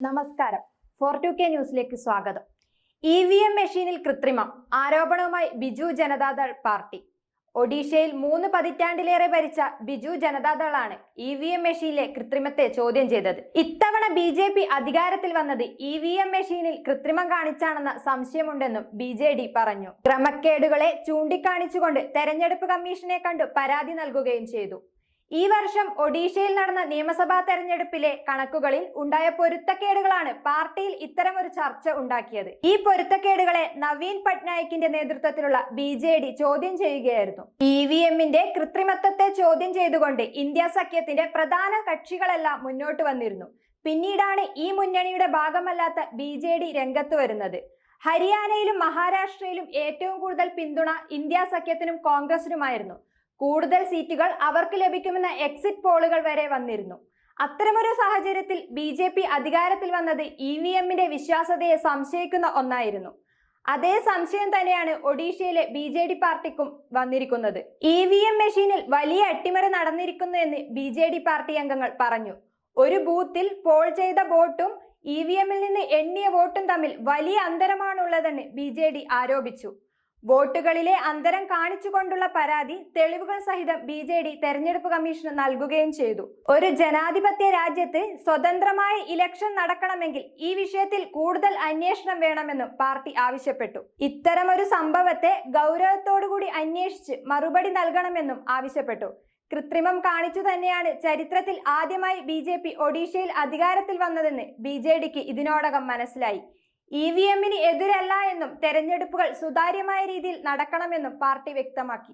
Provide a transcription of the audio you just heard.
നമസ്കാരം. Four to K ന്യൂസിലേക്ക് സ്വാഗതം. ഇ വി എം മെഷീനിൽ കൃത്രിമം. ആരോപണവുമായി ബിജു ജനതാദൾ പാർട്ടി. ഒഡീഷയിൽ മൂന്ന് പതിറ്റാണ്ടിലേറെ ഭരിച്ച ബിജു ജനതാദളാണ് ഇ വി എം മെഷീനിലെ കൃത്രിമത്തെ ചോദ്യം ചെയ്തത്. ഇത്തവണ ബി ജെ പി അധികാരത്തിൽ വന്നത് ഇ വി എം മെഷീനിൽ കൃത്രിമം കാണിച്ചാണെന്ന സംശയമുണ്ടെന്നും ബി ജെ ഡി പറഞ്ഞു. ക്രമക്കേടുകളെ ചൂണ്ടിക്കാണിച്ചുകൊണ്ട് തെരഞ്ഞെടുപ്പ് കമ്മീഷനെ കണ്ടു പരാതി നൽകുകയും ചെയ്തു. ഈ വർഷം ഒഡീഷയിൽ നടന്ന നിയമസഭാ തെരഞ്ഞെടുപ്പിലെ കണക്കുകളിൽ ഉണ്ടായ പൊരുത്തക്കേടുകളാണ് പാർട്ടിയിൽ ഇത്തരം ഒരു ചർച്ച ഉണ്ടാക്കിയത്. ഈ പൊരുത്തക്കേടുകളെ നവീൻ പട്നായിക്കിന്റെ നേതൃത്വത്തിലുള്ള ബി ചോദ്യം ചെയ്യുകയായിരുന്നു. ഇ വി എമ്മിന്റെ കൃത്രിമത്വത്തെ ചോദ്യം ചെയ്തുകൊണ്ട് ഇന്ത്യ സഖ്യത്തിന്റെ പ്രധാന കക്ഷികളെല്ലാം മുന്നോട്ട് വന്നിരുന്നു. പിന്നീടാണ് ഈ മുന്നണിയുടെ ഭാഗമല്ലാത്ത ബി ജെ ഡി രംഗത്ത് വരുന്നത്. ഹരിയാനയിലും മഹാരാഷ്ട്രയിലും ഏറ്റവും കൂടുതൽ പിന്തുണ ഇന്ത്യ സഖ്യത്തിനും കോൺഗ്രസിനുമായിരുന്നു. കൂടുതൽ സീറ്റുകൾ അവർക്ക് ലഭിക്കുമെന്ന എക്സിറ്റ് പോളുകൾ വരെ വന്നിരുന്നു. അത്തരമൊരു സാഹചര്യത്തിൽ ബി ജെ പി അധികാരത്തിൽ വന്നത് ഇ വി എമ്മിന്റെ വിശ്വാസതയെ സംശയിക്കുന്ന ഒന്നായിരുന്നു. അതേ സംശയം തന്നെയാണ് ഒഡീഷയിലെ ബി ജെ ഡി പാർട്ടിക്കും വന്നിരിക്കുന്നത്. ഇ വി എം മെഷീനിൽ വലിയ അട്ടിമറി നടന്നിരിക്കുന്നു എന്ന് ബി ജെ ഡി പാർട്ടി അംഗങ്ങൾ പറഞ്ഞു. ഒരു ബൂത്തിൽ പോൾ ചെയ്ത വോട്ടും ഇ വി എമ്മിൽ നിന്ന് എണ്ണിയ വോട്ടും തമ്മിൽ വലിയ അന്തരമാണുള്ളതെന്ന് ബി ജെ ഡി ആരോപിച്ചു. വോട്ടുകളിലെ അന്തരം കാണിച്ചുകൊണ്ടുള്ള പരാതി തെളിവുകൾ സഹിതം ബി ജെ ഡി തെരഞ്ഞെടുപ്പ് കമ്മീഷന് നൽകുകയും ചെയ്തു. ഒരു ജനാധിപത്യ രാജ്യത്ത് സ്വതന്ത്രമായ ഇലക്ഷൻ നടക്കണമെങ്കിൽ ഈ വിഷയത്തിൽ കൂടുതൽ അന്വേഷണം വേണമെന്നും പാർട്ടി ആവശ്യപ്പെട്ടു. ഇത്തരമൊരു സംഭവത്തെ ഗൗരവത്തോടുകൂടി അന്വേഷിച്ച് മറുപടി നൽകണമെന്നും ആവശ്യപ്പെട്ടു. കൃത്രിമം കാണിച്ചു തന്നെയാണ് ചരിത്രത്തിൽ ആദ്യമായി ബി ഒഡീഷയിൽ അധികാരത്തിൽ വന്നതെന്ന് ബി ഇതിനോടകം മനസ്സിലായി. ഇ വി എമ്മിന് എതിരല്ല എന്നും തെരഞ്ഞെടുപ്പുകൾ സുതാര്യമായ രീതിയിൽ നടക്കണമെന്നും പാർട്ടി വ്യക്തമാക്കി.